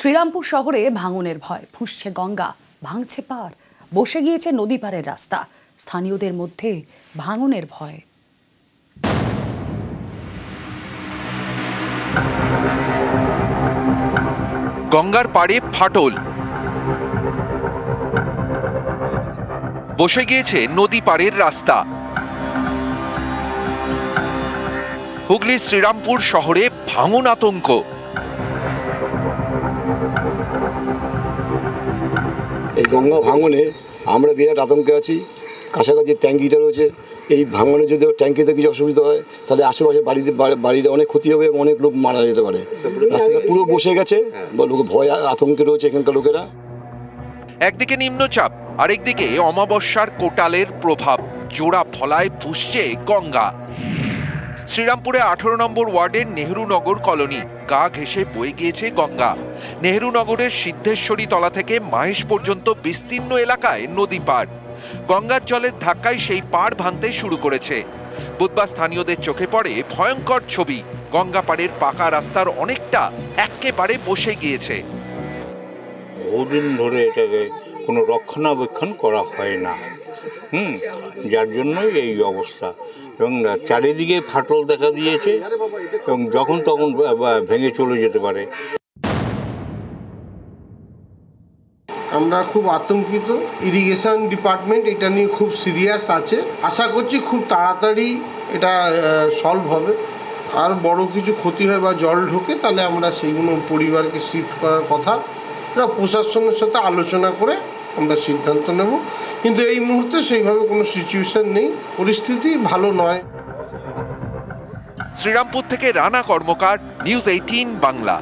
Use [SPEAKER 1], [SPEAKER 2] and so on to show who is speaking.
[SPEAKER 1] শ্রীরামপুর শহরে ভাঙনের ভয়। ফুঁসছে গঙ্গা, ভাঙছে পার। বসে গিয়েছে নদী পাড়ের রাস্তা। স্থানীয়দের মধ্যে ভাঙনের ভয়।
[SPEAKER 2] গঙ্গার পাড়ে ফাটল। বসে গিয়েছে নদী পাড়ের রাস্তা। হুগলির শ্রীরামপুর শহরে ভাঙন আতঙ্ক।
[SPEAKER 3] এই গঙ্গা ভাঙনে আমরা বিরাট আতঙ্কে আছি। কাছাকাছি ট্যাঙ্কিটা রয়েছে। এই ভাঙনে যদি ট্যাঙ্কিতে কিছু অসুবিধা হয়, তাহলে আশেপাশে বাড়িতে বাড়ি- বাড়ির অনেক ক্ষতি হবে এবং অনেক লোক মারা যেতে পারে। রাস্তাটা পুরো বসে গেছে লোক ভয় আতঙ্কে রয়েছে এখানকার লোকেরা।
[SPEAKER 2] একদিকে নিম্নচাপ, আরেকদিকে অমাবস্যার কোটালের প্রভাব। জোড়া ফলায় ফুসছে গঙ্গা। শ্রীরামপুরে আঠারো নম্বর ওয়ার্ডের নেহরুনগর কলোনি, গা ঘেঁষে বয়ে গিয়েছে গঙ্গা। নেহরুনগরের সিদ্ধেশ্বরী তলা থেকে মাহেশ পর্যন্ত বিস্তীর্ণ এলাকায় নদী পার গঙ্গার জলের ধাক্কায় সেই পাড় ভাঙতে শুরু করেছে। বুধবার স্থানীয়দের চোখে পড়ে ভয়ঙ্কর ছবি। গঙ্গা পাড়ের পাকা রাস্তার অনেকটা এক্কেবারে বসে গিয়েছে।
[SPEAKER 4] বহুদিন ধরে এটাকে কোনো রক্ষণাবেক্ষণ করা হয় না। হুম, যার জন্যই এই অবস্থা। এবং চারিদিকে ফাটল দেখা দিয়েছে। এবং যখন তখন ভেঙে চলে যেতে পারে।
[SPEAKER 5] আমরা খুব আতঙ্কিত। ইরিগেশন ডিপার্টমেন্ট এটা নিয়ে খুব সিরিয়াস আছে। আশা করছি খুব তাড়াতাড়ি এটা সলভ হবে। আর বড় কিছু ক্ষতি হয় বা জল ঢোকে, তাহলে আমরা সেইগুলো পরিবারকে শিফট করার কথা। এটা প্রশাসনের সাথে আলোচনা করে আমরা সিদ্ধান্ত নেব। কিন্তু এই মুহূর্তে সেইভাবে কোনো সিচুয়েশন নেই। পরিস্থিতি ভালো নয়।
[SPEAKER 2] শ্রীরামপুর থেকে রানা কর্মকার নিউজ এইটিন বাংলা।